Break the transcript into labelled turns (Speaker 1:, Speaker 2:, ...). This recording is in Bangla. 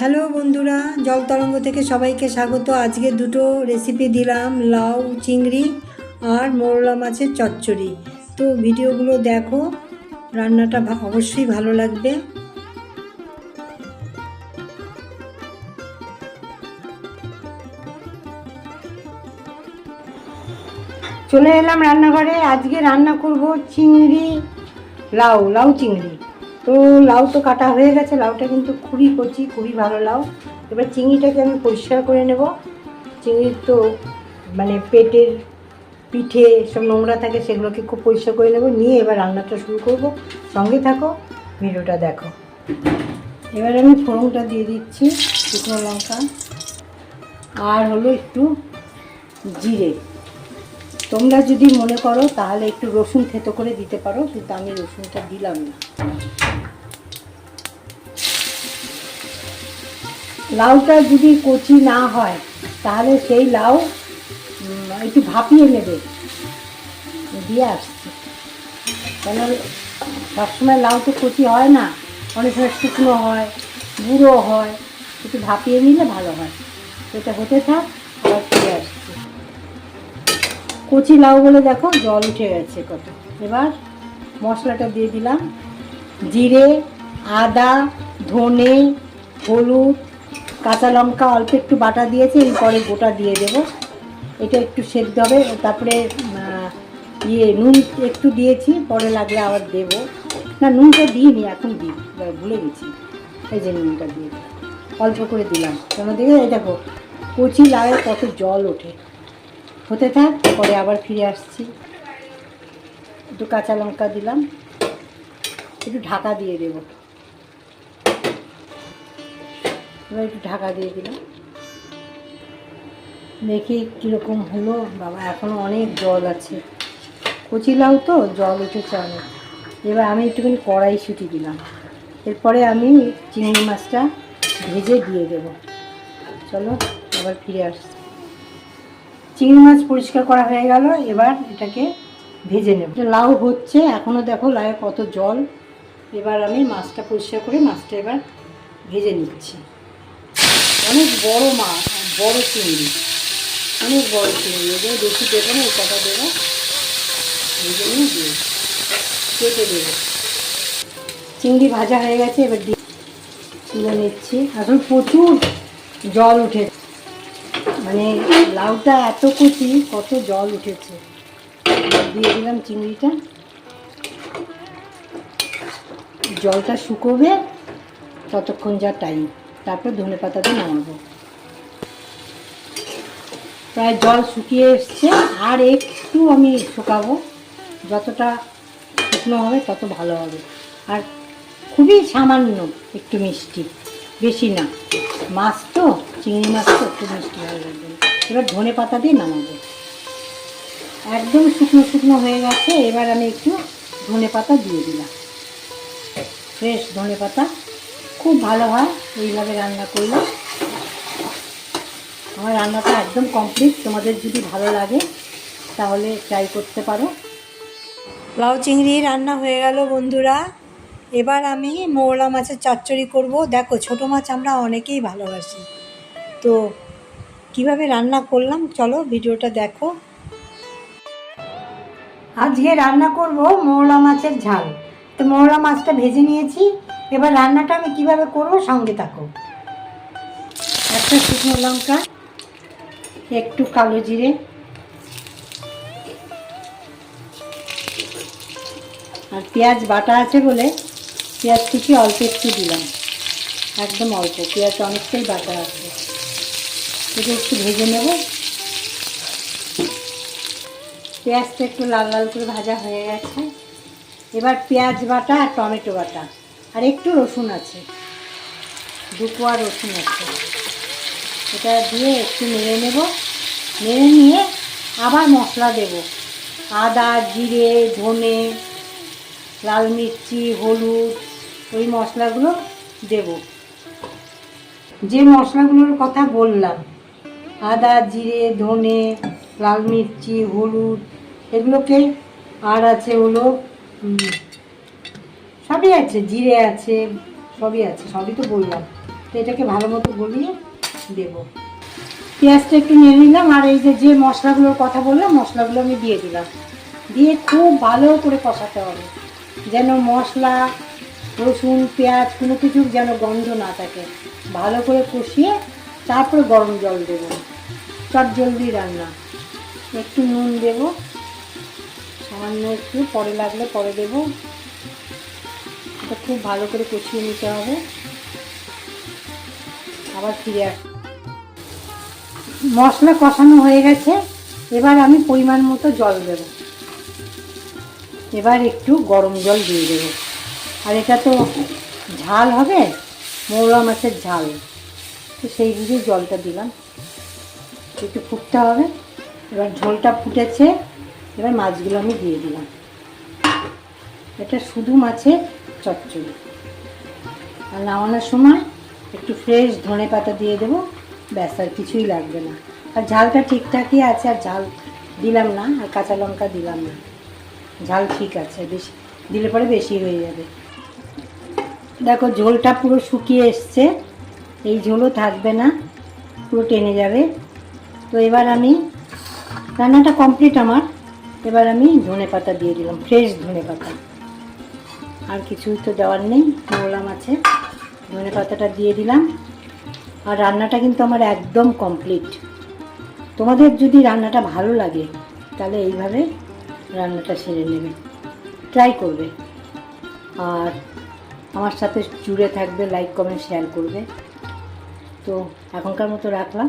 Speaker 1: হ্যালো বন্ধুরা, জল তরঙ্গ থেকে সবাইকে স্বাগত। আজকে দুটো রেসিপি দিলাম, লাউ, চিংড়ি আর মোরলা মাছের চচ্চড়ি। তো ভিডিওগুলো দেখো, রান্নাটা অবশ্যই ভালো লাগবে। চলে এলাম রান্নাঘরে। আজকে রান্না করব চিংড়ি, লাউ লাউ চিংড়ি। তো লাউ তো কাটা হয়ে গেছে, লাউটা কিন্তু খুবই কচি, খুবই ভালো লাউ। এবার চিংড়িটাকে আমি পরিষ্কার করে নেব। চিংড়ির তো মানে পেটের পিঠে সব নোংরা থাকে, সেগুলোকে খুব পরিষ্কার করে নেব। নিয়ে এবার রান্নাটা শুরু করব। সঙ্গে থাকো, ভিডিওটা দেখো। এবার আমি ফোড়নটা দিয়ে দিচ্ছি, শুকনো লঙ্কা। আর হলো একটু জিরে। তোমরা যদি মনে করো, তাহলে একটু রসুন থেতো করে দিতে পারো, কিন্তু আমি রসুনটা দিলাম না। লাউটা যদি কচি না হয়, তাহলে সেই লাউ একটু ভাপিয়ে নেবে। দিয়ে আসছে। কেন সবসময় লাউ তো কচি হয় না, অনেক সময় শুকনো হয়, গুঁড়ো হয়, একটু ভাপিয়ে নিলে ভালো হয়। সেটা হতে থাক, আবার ফিরে আসছি। কচি লাউ বলে দেখো, জল উঠে গেছে কত এবার মশলাটা দিয়ে দিলাম। জিরে, আদা, ধনে, হলুদ কাঁচা লঙ্কা অল্প একটু বাটা দিয়েছে এরপরে গোটা দিয়ে দেব। এটা একটু সেদ্ধ হবে, তারপরে ইয়ে নুন একটু দিয়েছি, পরে লাগলে আবার দেব। না, নুনটা দিইনি, এখন দিই ভুলে গেছি। এই যে নুনটা দিয়ে। অল্প করে দিলাম। কেন দেখে, এই দেখো, কচি লাউয়ের কত জল ওঠে। হতে থাক, পরে আবার ফিরে আসছি। একটু কাঁচা লঙ্কা দিলাম। একটু ঢাকা দিয়ে দেব। এবার একটু ঢাকা দিয়ে দিলাম। দেখি কীরকম হলো। বাবা এখনও অনেক জল আছে। কচি লাউ তো, জল উঠেছে অনেক এবার আমি একটুখানি কড়াই ছুটি দিলাম। এরপরে আমি চিংড়ি মাছটা ভেজে দিয়ে দেবো। চলো, আবার ফিরে আসছি। চিংড়ি মাছ পরিষ্কার করা হয়ে গেল। এবার এটাকে ভেজে নেব। লাউ হচ্ছে এখনও দেখো লাউয়ে কত জল। এবার আমি মাছটা পরিষ্কার করে মাছটা এবার ভেজে নিচ্ছি। অনেক বড় মাছ বড় চিংড়ি। অনেক বড় চিংড়ি এগুলো বেশি দেবো না কটা দেবো। এই জন্যই দিয়ে কেটে দেবো। চিংড়ি ভাজা হয়ে গেছে, এবার দিয়ে তুলে নিচ্ছি। এখন প্রচুর জল উঠে মানে লাউটা এত কুচি, কত জল উঠেছে। দিয়ে দিলাম চিংড়িটা। জলটা শুকোবে, ততক্ষণ যা টাইম তারপর ধনে পাতা দিয়ে নামাবো প্রায় জল শুকিয়ে এসছে, আর একটু আমি শুকাবো। যতটা শুকনো হবে তত ভালো হবে। আর খুবই সামান্য একটু মিষ্টি, বেশি না। মাছ তো, চিংড়ি মাছ তো একটু মিষ্টি হয়ে যাবে এবার ধনে পাতা দিয়ে নামাবো। একদম শুকনো শুকনো হয়ে গেছে, এবার আমি একটু ধনে পাতা দিয়ে দিলাম। ফ্রেশ ধনে পাতা খুব ভালো হয় এইভাবে রান্না করলে। আমার রান্নাটা একদম কমপ্লিট তোমাদের যদি ভালো লাগে, তাহলে ট্রাই করতে পারো। লাউ চিংড়ি রান্না হয়ে গেল বন্ধুরা। এবার আমি মৌলা মাছের চচ্চড়ি করব। দেখো, ছোট মাছ আমরা অনেকেই ভালোবাসি। তো কীভাবে রান্না করলাম, চলো ভিডিওটা দেখো। আজকে রান্না করব মৌলা মাছের ঝাল। তো মৌলা মাছটা ভেজে নিয়েছি। এবার রান্নাটা আমি কীভাবে করব সঙ্গে থাকো। একটা শুকনো লঙ্কা, একটু কালো জিরে, আর পেঁয়াজ বাটা আছে বলে পেঁয়াজ কুচি অল্প একটু দিলাম। একদম অল্প, পেঁয়াজ অনেকটাই বাটা আছে। এটা একটু ভেজে নেব। পেঁয়াজটা একটু লাল লাল করে ভাজা হয়ে গেছে। এবার পেঁয়াজ বাটা আর টমেটো বাটা। আর একটু রসুন আছে। দু কোয়া রসুন আছে। এটা দিয়ে একটু নেড়ে নেব। নেড়ে নিয়ে আবার মশলা দেব। আদা, জিরে, ধনে, লাল মির্চি, হলুদ, ওই মশলাগুলো দেব। যে মশলাগুলোর কথা বললাম, আদা, জিরে, ধনে, লাল মির্চি, হলুদ, এগুলোকে আর আছে হলো সবই আছে, জিরে আছে, সবই আছে, সবই তো বললাম। তো এটাকে ভালো মতো গলিয়ে দেব। পেঁয়াজটা একটু নিয়ে নিলাম, আর এই যে যে মশলাগুলোর কথা বললাম, মশলাগুলো আমি দিয়ে দিলাম। দিয়ে খুব ভালো করে কষাতে হবে, যেন মশলা, রসুন, পেঁয়াজ কোনো কিছু যেন গন্ধ না থাকে। ভালো করে কষিয়ে তারপরে গরম জল দেব। চট জলদি রান্না। একটু নুন দেব। সামান্য একটু, পরে লাগলে পরে দেব। এটা খুব ভালো করে কষিয়ে নিতে হবে। আবার ফিরে আস মশলা কষানো হয়ে গেছে। এবার আমি পরিমাণ মতো জল দেব। এবার একটু গরম জল দিয়ে দেবো। আর এটা তো ঝাল হবে, মৌলা মাছের ঝাল। তো সেই বুঝে জলটা দিলাম। একটু ফুটতে হবে। এবার ঝোলটা ফুটেছে। এবার মাছগুলো আমি দিয়ে দিলাম। এটা শুধু মাছের চচ্চড়ি। আর নামানোর সময় একটু ফ্রেশ ধনে পাতা দিয়ে দেবো, ব্যাস, আর কিছুই লাগবে না। আর ঝালটা ঠিকঠাকই আছে, আর ঝাল দিলাম না, আর কাঁচা লঙ্কা দিলাম না। ঝাল ঠিক আছে, বেশি, দিলে পরে বেশি হয়ে যাবে। দেখো, ঝোলটা পুরো শুকিয়ে এসছে। এই ঝোলও থাকবে না, পুরো টেনে যাবে। তো এবার আমি রান্নাটা কমপ্লিট আমার। এবার আমি ধনে পাতা দিয়ে দিলাম ফ্রেশ ধনে পাতা। আর কিছুই তো দেওয়ার নেই মোলা মাছে ধনে পাতাটা দিয়ে দিলাম। আর রান্নাটা কিন্তু আমার একদম কমপ্লিট তোমাদের যদি রান্নাটা ভালো লাগে, তাহলে এইভাবে রান্নাটা সেরে নেবে। ট্রাই করবে। আর আমার সাথে জুড়ে থাকবে লাইক কমেন্ট শেয়ার করবে। তো এখনকার মতো রাখলাম।